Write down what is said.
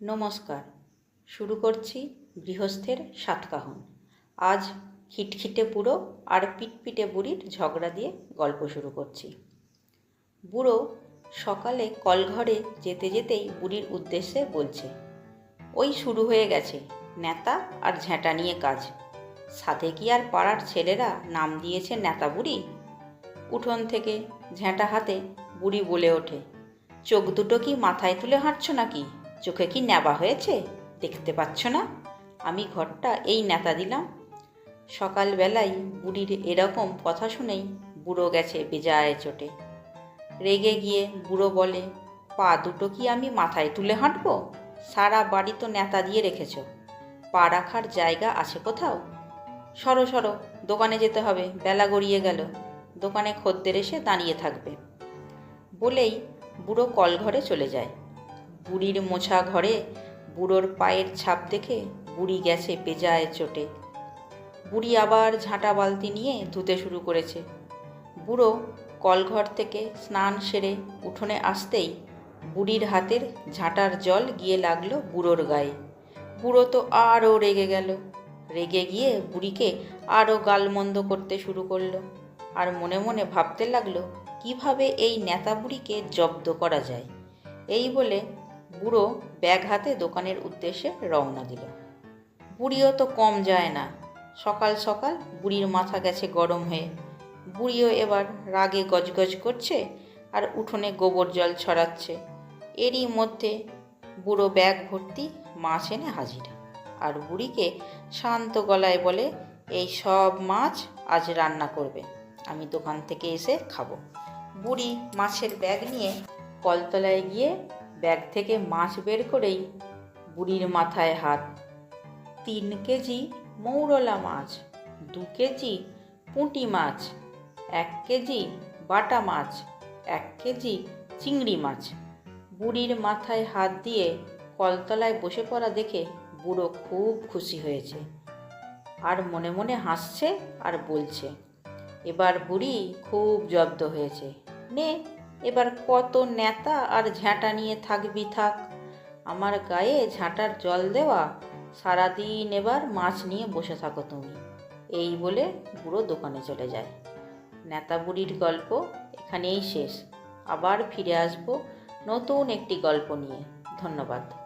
নমস্কার। শুরু করছি গৃহস্থের সাতকাহন। আজ খিটখিটে বুড়ো আর পিটপিটে বুড়ির ঝগড়া দিয়ে গল্প শুরু করছি। বুড়ো সকালে কলঘরে যেতে যেতেই বুড়ির উদ্দেশ্যে বলছে, ওই শুরু হয়ে গেছে, নেতা আর ঝ্যাঁটা নিয়ে কাজ। সাথে কি আর পাড়ার ছেলেরা নাম দিয়েছে নেতা বুড়ি? উঠোন থেকে ঝ্যাঁটা হাতে বুড়ি বলে ওঠে, চোখ দুটো কি মাথায় তুলে হাঁটছো নাকি? চোখে কি নেবা হয়েছে? দেখতে পাচ্ছ না? আমি ঘরটা এই নেতা দিলাম। সকালবেলায় বুড়ির এরকম কথা শুনেই বুড়ো গেছে বেজায় চোটে। রেগে গিয়ে বুড়ো বলে, পা দুটো কি আমি মাথায় তুলে হাঁটবো? সারা বাড়ি তো নেতা দিয়ে রেখেছ। পা রাখার জায়গা আছে কোথাও? সরো সরো, দোকানে যেতে হবে, বেলা গড়িয়ে গেল। দোকানে খদ্দের এসে দাঁড়িয়ে থাকবে। বলেই বুড়ো কলঘরে চলে যায়। বুড়ির মোছা ঘরে, বুড়োর পায়ের ছাপ দেখে বুড়ি গেছে বেজায় চোটে। বুড়ি আবার ঝাঁটা বালতি নিয়ে ধুতে শুরু করেছে। বুড়ো কলঘর থেকে স্নান সেরে উঠোনে আসতেই বুড়ির হাতের ঝাঁটার জল গিয়ে লাগল বুড়োর গায়ে। বুড়ো তো আরও রেগে গেল। রেগে গিয়ে বুড়িকে আরও গালমন্দ করতে শুরু করল আর মনে মনে ভাবতে লাগল, কীভাবে এই নেতা বুড়িকে জব্দ করা যায়? এই বলে বুড়ো ব্যাগ হাতে দোকানের উদ্দেশ্যে রওনা দিল। বুড়িও তো কম যায় না। সকাল সকাল বুড়ির মাথা গেছে গরম হয়ে। বুড়িও এবার রাগে গজগজ করছে আর উঠোনে গোবর জল ছড়াচ্ছে। এরই মধ্যে বুড়ো ব্যাগ ভর্তি মাছ এনে হাজির। আর বুড়িকে শান্ত গলায় বলে, এই সব মাছ আজ রান্না করবে। আমি দোকান থেকে এসে খাব। বুড়ি মাছের ব্যাগ নিয়ে কলতলায় গিয়ে ব্যাগ থেকে মাছ বের করেই বুড়ির মাথায় হাত। তিন কেজি মৌরলা মাছ, দু কেজি পুঁটি মাছ, এক কেজি বাটা মাছ, এক কেজি চিংড়ি মাছ। বুড়ির মাথায় হাত দিয়ে কলতলায় বসে পড়া দেখে বুড়ো খুব খুশি হয়েছে। আর মনে মনে হাসছে আর বলছে, এবার বুড়ি খুব জব্দ হয়েছে। নে এবার কত নেতা আর ঝাঁটা নিয়ে থাকবি থাক। আমার গায়ে ঝাঁটার জল দেওয়া, সারাদিন এবার মাছ নিয়ে বসে থাকো তুমি। এই বলে বুড়ো দোকানে চলে যায়। নেতা বুড়ির গল্প এখানেই শেষ। আবার ফিরে আসব নতুন একটি গল্প নিয়ে। ধন্যবাদ।